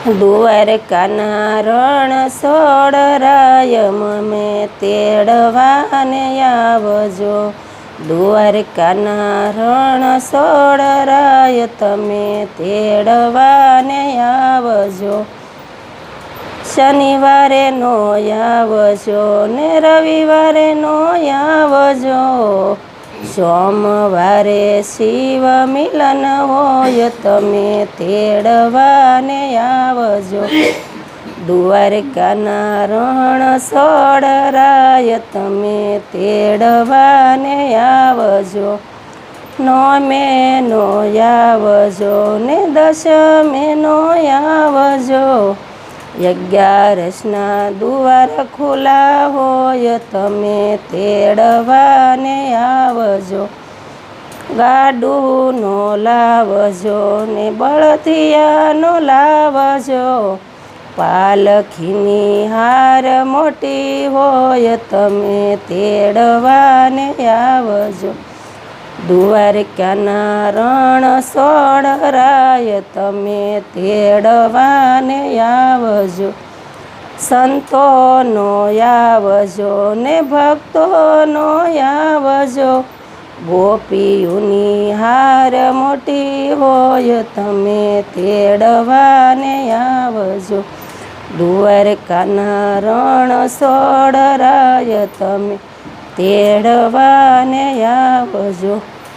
દ્વારકાના રણ સોડરાય મમે તેડવાને આવજો. દ્વારકાના રણ સોડરાય તમે તેડવાને આવજો. શનિવારે નો આવજો ને રવિવારે નો આવજો. સોમવારે શિવ મિલન હોય, તમે તેડવાને આવજો. દ્વારકાના રણ સોડરાય તમે તેડવાને આવજો. નો આવજો ને દશમે નો આવજો. અગિયારસના દુવાર ખુલ્લા હોય, તમે તેડવાને આવજો. ગાડુનો લાવજો ને બળથિયાનો લાવજો. પાલખીની હાર મોટી હોય, તમે તેડવાને આવજો. દ્વારકાના રણ સોડરાય તમે તેડવાને આવજો, સંતોનો આવજો ને ભક્તોનો આવજો. ગોપીઓની હાર મોટી હોય, તમે તેડવાને આવજો. દ્વારકાના રણ સોડરાય તમે તેડવાને આવજો.